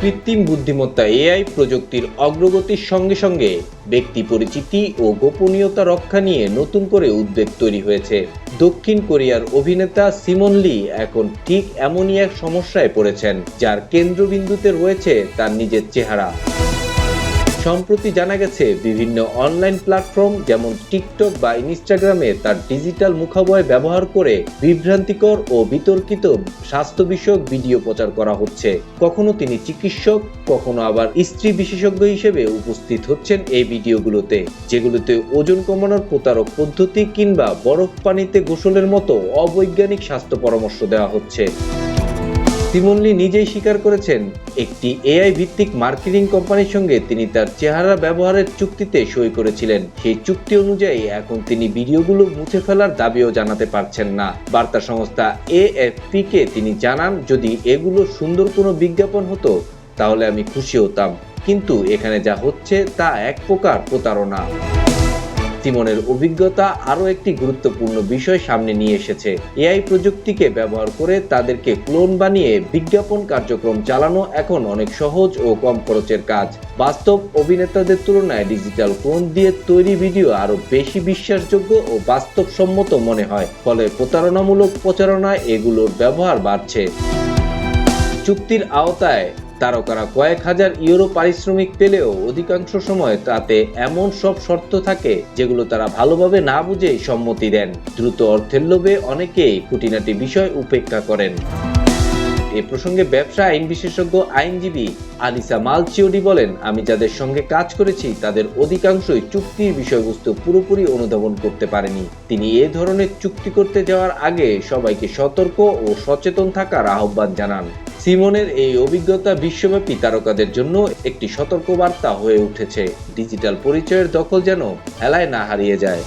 কৃত্রিম বুদ্ধিমত্তা এআই প্রযুক্তির অগ্রগতির সঙ্গে সঙ্গে ব্যক্তি পরিচিতি ও গোপনীয়তা রক্ষা নিয়ে নতুন করে উদ্বেগ তৈরি হয়েছে। দক্ষিণ কোরিয়ার অভিনেতা সিমন লি এখন ঠিক এমনই এক সমস্যায় পড়েছেন, যার কেন্দ্রবিন্দুতে রয়েছে তার নিজের চেহারা। সম্প্রতি জানা গেছে, বিভিন্ন অনলাইন প্ল্যাটফর্ম যেমন টিকটক বা ইনস্টাগ্রামে তার ডিজিটাল মুখাবয় ব্যবহার করে বিভ্রান্তিকর ও বিতর্কিত স্বাস্থ্য বিষয়ক ভিডিও প্রচার করা হচ্ছে। কখনো তিনি চিকিৎসক, কখনো আবার স্ত্রী বিশেষজ্ঞ হিসেবে উপস্থিত হচ্ছেন এই ভিডিওগুলোতে, যেগুলোতে ওজন কমানোর প্রতারক পদ্ধতি কিংবা বরফ পানিতে গোসলের মতো অবৈজ্ঞানিক স্বাস্থ্য পরামর্শ দেওয়া হচ্ছে। সিমনলি নিজেই স্বীকার করেছেন, একটি এআই ভিত্তিক মার্কেটিং কোম্পানির সঙ্গে তিনি তার চেহারা ব্যবহারের চুক্তিতে সই করেছিলেন। সেই চুক্তি অনুযায়ী এখন তিনি ভিডিওগুলো মুছে ফেলার দাবিও জানাতে পারছেন না। বার্তা সংস্থা এএফপি কে তিনি জানান, যদি এগুলো সুন্দর কোনো বিজ্ঞাপন হতো, তাহলে আমি খুশি হতাম। কিন্তু এখানে যা হচ্ছে তা এক প্রকার প্রতারণা। সিমনের অভিজ্ঞতা আরও একটি গুরুত্বপূর্ণ বিষয় সামনে নিয়ে এসেছে। এআই প্রযুক্তিকে ব্যবহার করে তাদেরকে ক্লোন বানিয়ে বিজ্ঞাপন কার্যক্রম চালানো এখন অনেক সহজ ও কম খরচের কাজ। বাস্তব অভিনেতাদের তুলনায় ডিজিটাল ক্লোন দিয়ে তৈরি ভিডিও আরও বেশি বিশ্বাসযোগ্য ও বাস্তবসম্মত মনে হয়। ফলে প্রতারণামূলক প্রচারণায় এগুলোর ব্যবহার বাড়ছে। চুক্তির আওতায় তারকারা কয়েক হাজার ইউরো পারিশ্রমিক পেলেও অধিকাংশ সময় তাতে এমন সব শর্ত থাকে যেগুলো তারা ভালোভাবে না বুঝেই সম্মতি দেন। দ্রুত অর্থের লোভে অনেকেই খুঁটিনাটি বিষয় উপেক্ষা করেন। এ প্রসঙ্গে ব্যবসা আইন বিশেষজ্ঞ আইনজীবী আলিসা মালচিওডি বলেন, আমি যাদের সঙ্গে কাজ করেছি, তাদের অধিকাংশই চুক্তির বিষয়বস্তু পুরোপুরি অনুধাবন করতে পারেনি। তিনি এ ধরনের চুক্তি করতে যাওয়ার আগে সবাইকে সতর্ক ও সচেতন থাকার আহ্বান জানান। সিমনের এই অভিজ্ঞতা বিশ্বব্যাপী তারকাদের জন্য একটি সতর্কবার্তা হয়ে উঠেছে। ডিজিটাল পরিচয়ের দখল যেন হেলায় না হারিয়ে যায়।